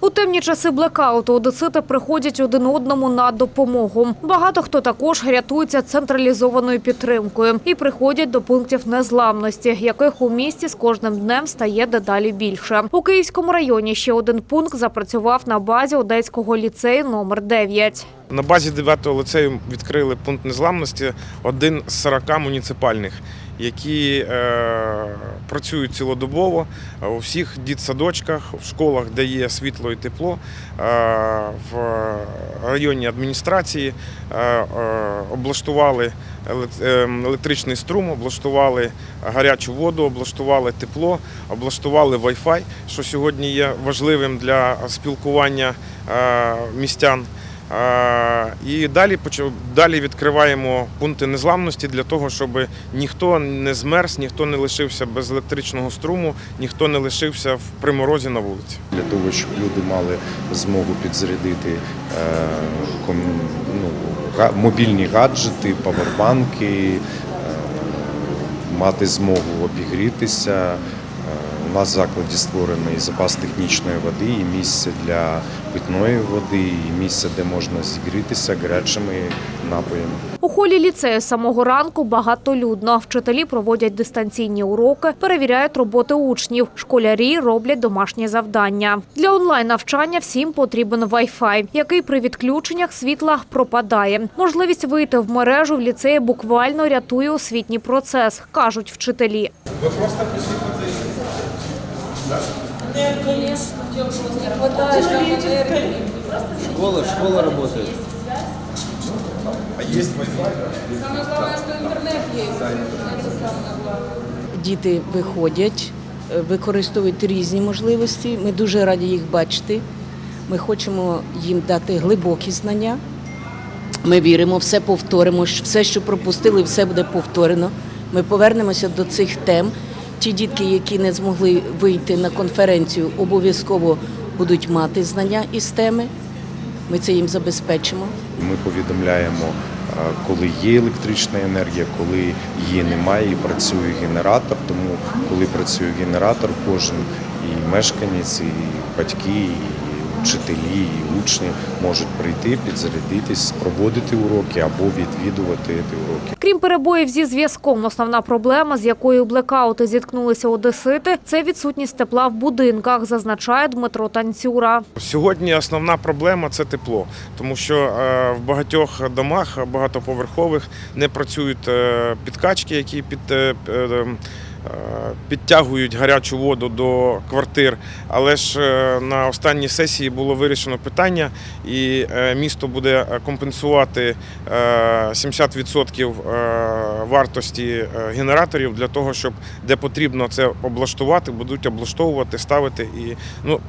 У темні часи блекауту одесити приходять один одному на допомогу. Багато хто також рятується централізованою підтримкою і приходять до пунктів незламності, яких у місті з кожним днем стає дедалі більше. У Київському районі ще один пункт запрацював на базі Одеського ліцею номер 9. На базі 9-го ліцею відкрили пункт незламності, один з 40 муніципальних, які е, працюють цілодобово у всіх дітсадочках, в школах, де є світло і тепло, е, в районній адміністрації е, е, облаштували е, електричний струм, облаштували гарячу воду, облаштували тепло, облаштували Wi-Fi, що сьогодні є важливим для спілкування е, містян. І далі далі відкриваємо пункти незламності для того, щоб ніхто не змерз, ніхто не лишився без електричного струму, ніхто не лишився в приморозі на вулиці. для того, щоб люди мали змогу підзарядити е, ну, мобільні гаджети, павербанки, е, мати змогу обігрітися. У нас в закладі створений запас технічної води, і місце для питної води, і місце, де можна зігрітися гарячими напоями. У холі ліцею самого ранку багатолюдно. Вчителі проводять дистанційні уроки, перевіряють роботи учнів. Школярі роблять домашні завдання. Для онлайн-навчання всім потрібен Wi-Fi, який при відключеннях світла пропадає. Можливість вийти в мережу в ліцеї буквально рятує освітній процес, кажуть вчителі. Школа, школа работает. Самое главное, что интернет есть. Это самое главное. Діти виходять, е, використовують різні можливості. Ми дуже раді їх бачити. Ми хочемо їм дати глибокі знання. Ми віримо, все повторимо. Все, що пропустили, все буде повторено. Ми повернемося до цих тем. Ті дітки, які не змогли вийти на конференцію, обов'язково будуть мати знання із теми. Ми це їм забезпечимо. Ми повідомляємо, е, коли є електрична енергія, коли її немає і працює генератор. Тому коли працює генератор, кожен і мешканець, і батьки, і вчителі, і учні можуть прийти, підзарядитись, проводити уроки або відвідувати ці уроки. Крім перебоїв зі зв'язком, основна проблема, з якою блекаути зіткнулися одесити, це відсутність тепла в будинках, зазначає Дмитро Танцюра. Сьогодні основна проблема це тепло, тому що е, в багатьох домах багатоповерхових не працюють е, підкачки, які під, е, підтягують гарячу воду до квартир. Але ж е, на останній сесії було вирішено питання, і е, місто буде компенсувати е, 70% е, вартості е, генераторів для того, щоб де потрібно це облаштувати, будуть облаштовувати, ставити і ну.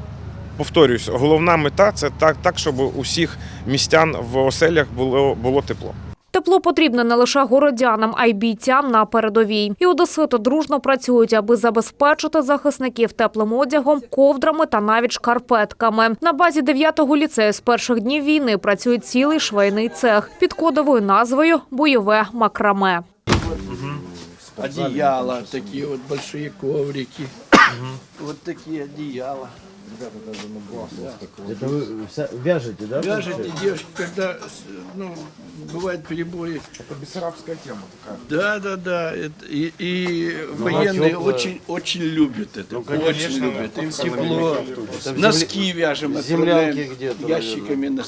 Повторююсь, головна мета це так, так, щоб у всіх містян в оселях було, було тепло. Тепло потрібно не лише городянам, а й бійцям на передовій. І одесити дружно працюють, аби забезпечити захисників теплим одягом, ковдрами та навіть шкарпетками. На базі 9-го ліцею з перших днів війни працює цілий швейний цех під кодовою назвою Бойове макраме. одеяла, такие вот большие коврики. Вот такие одеяла. Это вы вся- вяжете, да? Вяжете девушки, когда ну, бывают перебои. Це бісарабська тема така. Да, да, да. это- и, и военные тёплая. очень, очень любят это. очень конечно, любят. Им тепло. Это Носки вяжем, землянке отправляем где-то, ящиками